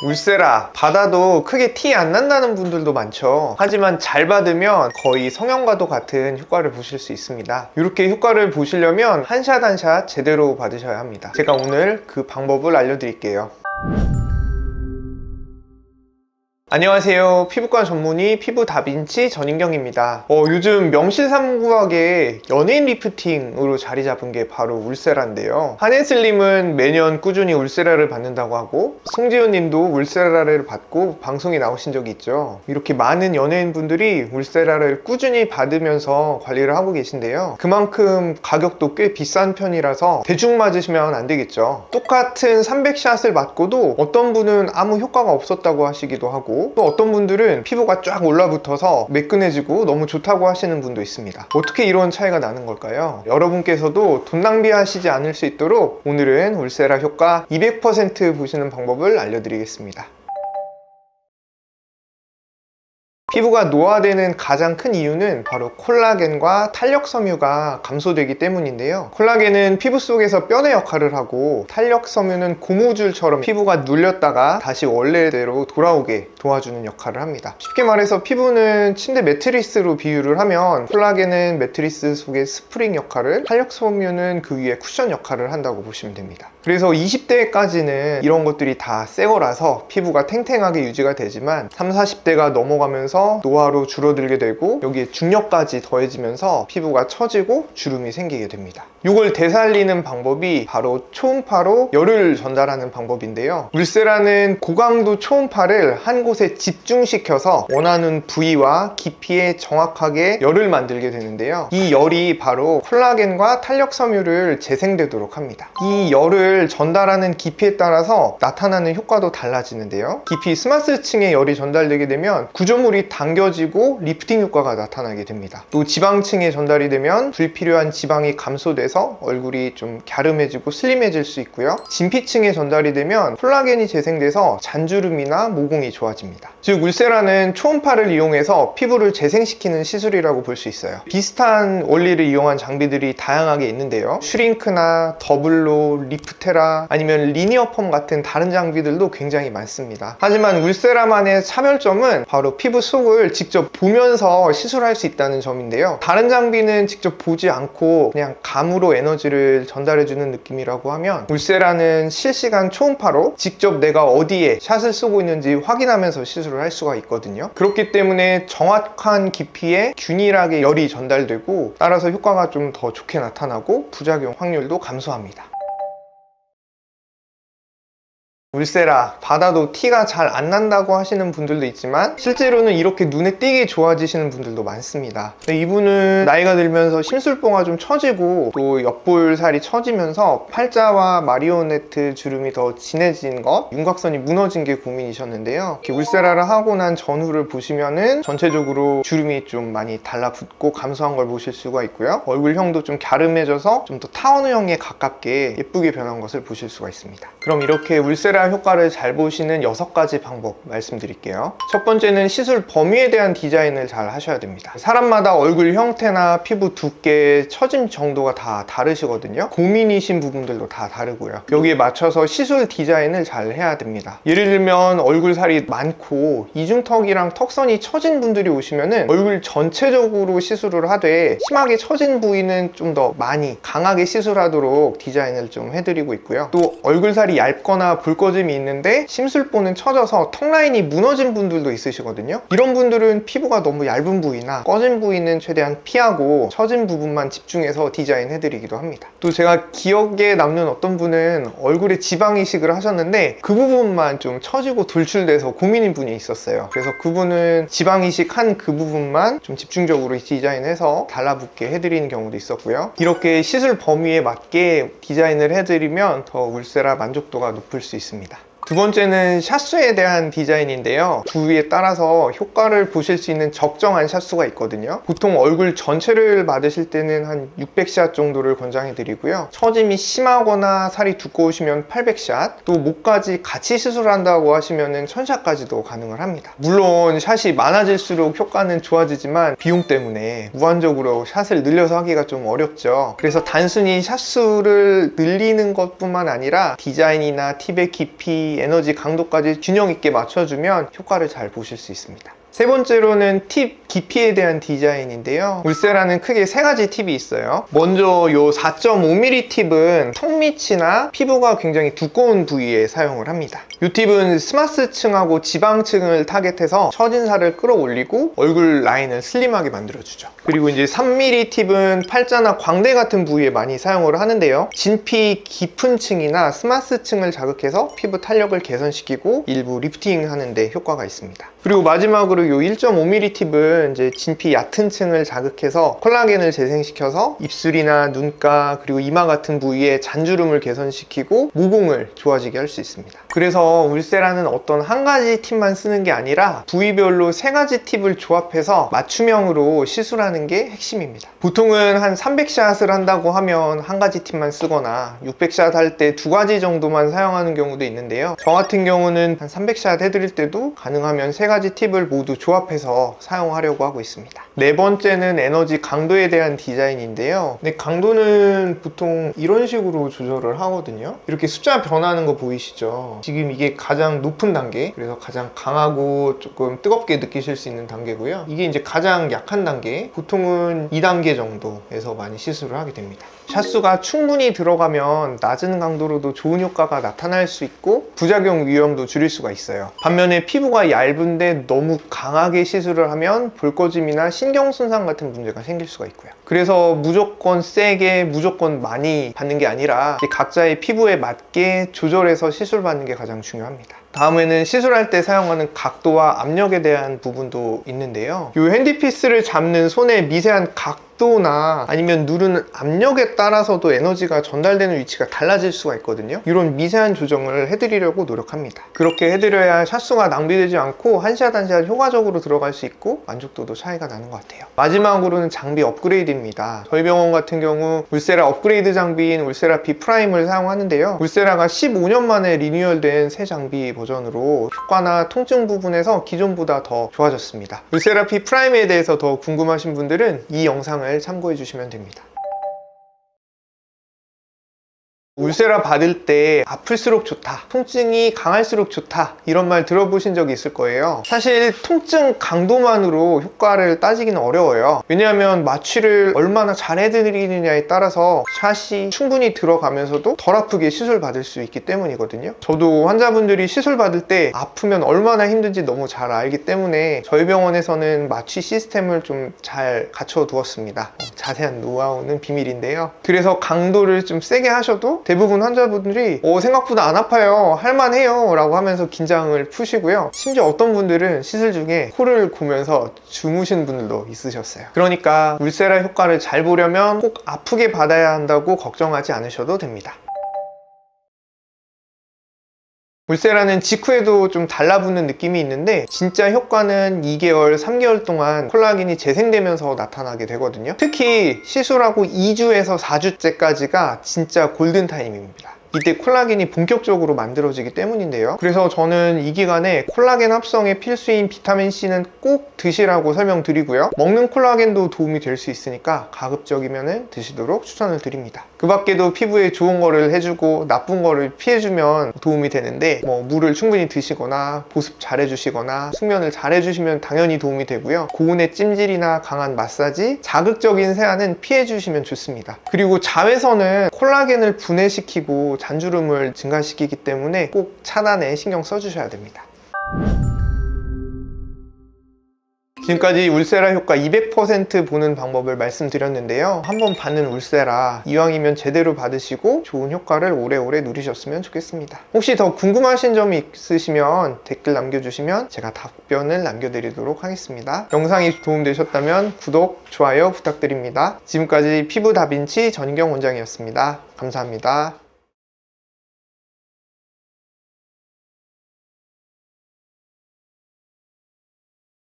울세라 받아도 크게 티 안 난다는 분들도 많죠. 하지만 잘 받으면 거의 성형과도 같은 효과를 보실 수 있습니다. 이렇게 효과를 보시려면 한 샷 한 샷 제대로 받으셔야 합니다. 제가 오늘 그 방법을 알려드릴게요 안녕하세요. 피부과 전문의 피부 다빈치 전인경입니다. 어, 요즘 명실상부하게 연예인 리프팅으로 자리 잡은 게 바로 울세라인데요. 한혜슬님은 매년 꾸준히 울세라를 받는다고 하고 송지효님도 울세라를 받고 방송에 나오신 적이 있죠. 이렇게 많은 연예인분들이 울세라를 꾸준히 받으면서 관리를 하고 계신데요. 그만큼 가격도 꽤 비싼 편이라서 대충 맞으시면 안 되겠죠. 똑같은 300샷을 맞고도 어떤 분은 아무 효과가 없었다고 하시기도 하고 또 어떤 분들은 피부가 쫙 올라붙어서 매끈해지고 너무 좋다고 하시는 분도 있습니다. 어떻게 이런 차이가 나는 걸까요? 여러분께서도 돈 낭비하시지 않을 수 있도록 오늘은 울세라 효과 200% 보시는 방법을 알려드리겠습니다. 피부가 노화되는 가장 큰 이유는 바로 콜라겐과 탄력 섬유가 감소되기 때문인데요. 콜라겐은 피부 속에서 뼈의 역할을 하고 탄력 섬유는 고무줄처럼 피부가 눌렸다가 다시 원래대로 돌아오게 도와주는 역할을 합니다. 쉽게 말해서 피부는 침대 매트리스로 비유를 하면 콜라겐은 매트리스 속의 스프링 역할을 탄력 섬유는 그 위에 쿠션 역할을 한다고 보시면 됩니다. 그래서 20대까지는 이런 것들이 다 새 거라서 피부가 탱탱하게 유지가 되지만 3, 40대가 넘어가면서 노화로 줄어들게 되고 여기에 중력까지 더해지면서 피부가 처지고 주름이 생기게 됩니다. 이걸 되살리는 방법이 바로 초음파로 열을 전달하는 방법인데요. 울세라는 고강도 초음파를 한 곳에 집중시켜서 원하는 부위와 깊이에 정확하게 열을 만들게 되는데요. 이 열이 바로 콜라겐과 탄력 섬유를 재생되도록 합니다. 이 열을 전달하는 깊이에 따라서 나타나는 효과도 달라지는데요. 깊이 스마스층에 열이 전달되게 되면 구조물이 당겨지고 리프팅 효과가 나타나게 됩니다. 또 지방층에 전달이 되면 불필요한 지방이 감소돼서 얼굴이 좀 갸름해지고 슬림해질 수 있고요. 진피층에 전달이 되면 콜라겐이 재생돼서 잔주름이나 모공이 좋아집니다. 즉 울세라는 초음파를 이용해서 피부를 재생시키는 시술이라고 볼 수 있어요. 비슷한 원리를 이용한 장비들이 다양하게 있는데요. 슈링크나 더블로, 리프 테라 아니면 리니어 펌 같은 다른 장비들도 굉장히 많습니다. 하지만 울세라만의 차별점은 바로 피부 속을 직접 보면서 시술할 수 있다는 점인데요. 다른 장비는 직접 보지 않고 그냥 감으로 에너지를 전달해주는 느낌이라고 하면 울세라는 실시간 초음파로 직접 내가 어디에 샷을 쏘고 있는지 확인하면서 시술을 할 수가 있거든요. 그렇기 때문에 정확한 깊이에 균일하게 열이 전달되고 따라서 효과가 좀 더 좋게 나타나고 부작용 확률도 감소합니다. 울세라 받아도 티가 잘 안 난다고 하시는 분들도 있지만 실제로는 이렇게 눈에 띄게 좋아지시는 분들도 많습니다. 근데 이분은 나이가 들면서 심술봉가 좀 처지고 또 옆볼살이 처지면서 팔자와 마리오네트 주름이 더 진해진 것 윤곽선이 무너진 게 고민이셨는데요. 이렇게 울세라를 하고 난 전후를 보시면은 전체적으로 주름이 좀 많이 달라붙고 감소한 걸 보실 수가 있고요. 얼굴형도 좀 갸름해져서 좀 더 타원형에 가깝게 예쁘게 변한 것을 보실 수가 있습니다. 그럼 이렇게 울세라 효과를 잘 보시는 여섯 가지 방법 말씀드릴게요. 첫 번째는 시술 범위에 대한 디자인을 잘 하셔야 됩니다. 사람마다 얼굴 형태나 피부 두께, 처짐 정도가 다 다르시거든요. 고민이신 부분들도 다 다르고요. 여기에 맞춰서 시술 디자인을 잘 해야 됩니다. 예를 들면 얼굴 살이 많고 이중턱이랑 턱선이 처진 분들이 오시면은 얼굴 전체적으로 시술을 하되 심하게 처진 부위는 좀 더 많이 강하게 시술하도록 디자인을 좀 해드리고 있고요. 또 얼굴 살이 얇거나 붉 어짐이 있는데 심술보는 처져서 턱 라인이 무너진 분들도 있으시거든요. 이런 분들은 피부가 너무 얇은 부위나 꺼진 부위는 최대한 피하고 처진 부분만 집중해서 디자인 해 드리기도 합니다. 또 제가 기억에 남는 어떤 분은 얼굴에 지방 이식을 하셨는데 그 부분만 좀 처지고 돌출돼서 고민인 분이 있었어요. 그래서 그분은 지방 이식한 그 부분만 좀 집중적으로 디자인해서 달라붙게 해드리는 경우도 있었고요. 이렇게 시술 범위에 맞게 디자인을 해드리면 더 울세라 만족도가 높을 수 있습니다. 같습니다. 두 번째는 샷수에 대한 디자인인데요. 부위에 따라서 효과를 보실 수 있는 적정한 샷수가 있거든요. 보통 얼굴 전체를 받으실 때는 한 600샷 정도를 권장해 드리고요. 처짐이 심하거나 살이 두꺼우시면 800샷, 또 목까지 같이 시술한다고 하시면 1000샷까지도 가능을 합니다. 물론 샷이 많아질수록 효과는 좋아지지만 비용 때문에 무한적으로 샷을 늘려서 하기가 좀 어렵죠. 그래서 단순히 샷수를 늘리는 것뿐만 아니라 디자인이나 팁의 깊이 이 에너지 강도까지 균형 있게 맞춰주면 효과를 잘 보실 수 있습니다. 세 번째로는 팁 깊이에 대한 디자인인데요. 울세라는 크게 세 가지 팁이 있어요. 먼저 요 4.5mm 팁은 턱 밑이나 피부가 굉장히 두꺼운 부위에 사용을 합니다. 이 팁은 스마스층하고 지방층을 타겟해서 처진살을 끌어올리고 얼굴 라인을 슬림하게 만들어주죠. 그리고 이제 3mm 팁은 팔자나 광대 같은 부위에 많이 사용을 하는데요. 진피 깊은 층이나 스마스층을 자극해서 피부 탄력을 개선시키고 일부 리프팅 하는데 효과가 있습니다. 그리고 마지막으로 이 1.5mm 팁은 이제 진피 얕은 층을 자극해서 콜라겐을 재생시켜서 입술이나 눈가 그리고 이마 같은 부위에 잔주름을 개선시키고 모공을 좋아지게 할 수 있습니다. 그래서 울세라는 어떤 한 가지 팁만 쓰는 게 아니라 부위별로 세 가지 팁을 조합해서 맞춤형으로 시술하는 게 핵심입니다. 보통은 한 300샷을 한다고 하면 한 가지 팁만 쓰거나 600샷 할 때 두 가지 정도만 사용하는 경우도 있는데요. 저 같은 경우는 한 300샷 해드릴 때도 가능하면 세 가지 팁을 모두 조합해서 사용하려고 하고 있습니다. 네 번째는 에너지 강도에 대한 디자인인데요. 근데 강도는 보통 이런 식으로 조절을 하거든요. 이렇게 숫자 변하는 거 보이시죠? 지금 이게 가장 높은 단계, 그래서 가장 강하고 조금 뜨겁게 느끼실 수 있는 단계고요. 이게 이제 가장 약한 단계, 보통은 2단계 정도에서 많이 시술을 하게 됩니다. 샷수가 충분히 들어가면 낮은 강도로도 좋은 효과가 나타날 수 있고 부작용 위험도 줄일 수가 있어요. 반면에 피부가 얇은데 너무 강하게 시술을 하면 볼거짐이나 신경 손상 같은 문제가 생길 수가 있고요. 그래서 무조건 세게 무조건 많이 받는 게 아니라 각자의 피부에 맞게 조절해서 시술 받는 게 가장 중요합니다. 다음에는 시술할 때 사용하는 각도와 압력에 대한 부분도 있는데요. 이 핸디피스를 잡는 손의 미세한 각 도나 아니면 누르는 압력에 따라서도 에너지가 전달되는 위치가 달라질 수가 있거든요. 이런 미세한 조정을 해드리려고 노력합니다. 그렇게 해드려야 샷수가 낭비되지 않고 한 샷 한 샷 효과적으로 들어갈 수 있고 만족도도 차이가 나는 것 같아요. 마지막으로는 장비 업그레이드입니다. 저희 병원 같은 경우 울세라 업그레이드 장비인 울세라 B 프라임을 사용하는데요. 울세라가 15년 만에 리뉴얼된 새 장비 버전으로 효과나 통증 부분에서 기존보다 더 좋아졌습니다. 울세라 B 프라임에 대해서 더 궁금하신 분들은 이 영상을 참고해 주시면 됩니다. 울세라 받을 때 아플수록 좋다 통증이 강할수록 좋다 이런 말 들어보신 적이 있을 거예요. 사실 통증 강도만으로 효과를 따지기는 어려워요. 왜냐하면 마취를 얼마나 잘 해드리느냐에 따라서 샷이 충분히 들어가면서도 덜 아프게 시술 받을 수 있기 때문이거든요. 저도 환자분들이 시술 받을 때 아프면 얼마나 힘든지 너무 잘 알기 때문에 저희 병원에서는 마취 시스템을 좀 잘 갖춰 두었습니다. 어, 자세한 노하우는 비밀인데요. 그래서 강도를 좀 세게 하셔도 대부분 환자분들이 어, 생각보다 안 아파요. 할만해요. 라고 하면서 긴장을 푸시고요. 심지어 어떤 분들은 시술 중에 코를 고면서 주무신 분들도 있으셨어요. 그러니까 울세라 효과를 잘 보려면 꼭 아프게 받아야 한다고 걱정하지 않으셔도 됩니다 울세라는 직후에도 좀 달라붙는 느낌이 있는데 진짜 효과는 2개월, 3개월 동안 콜라겐이 재생되면서 나타나게 되거든요. 특히 시술하고 2주에서 4주째까지가 진짜 골든타임입니다. 이때 콜라겐이 본격적으로 만들어지기 때문인데요. 그래서 저는 이 기간에 콜라겐 합성에 필수인 비타민C는 꼭 드시라고 설명드리고요. 먹는 콜라겐도 도움이 될 수 있으니까 가급적이면 드시도록 추천을 드립니다. 그 밖에도 피부에 좋은 거를 해주고 나쁜 거를 피해주면 도움이 되는데 뭐 물을 충분히 드시거나 보습 잘 해주시거나 숙면을 잘 해주시면 당연히 도움이 되고요. 고온의 찜질이나 강한 마사지, 자극적인 세안은 피해주시면 좋습니다. 그리고 자외선은 콜라겐을 분해시키고 잔주름을 증가시키기 때문에 꼭 차단에 신경 써주셔야 됩니다. 지금까지 울세라 효과 200% 보는 방법을 말씀드렸는데요. 한번 받는 울세라 이왕이면 제대로 받으시고 좋은 효과를 오래오래 누리셨으면 좋겠습니다. 혹시 더 궁금하신 점이 있으시면 댓글 남겨주시면 제가 답변을 남겨드리도록 하겠습니다. 영상이 도움되셨다면 구독, 좋아요 부탁드립니다. 지금까지 피부 다빈치 전경 원장이었습니다. 감사합니다.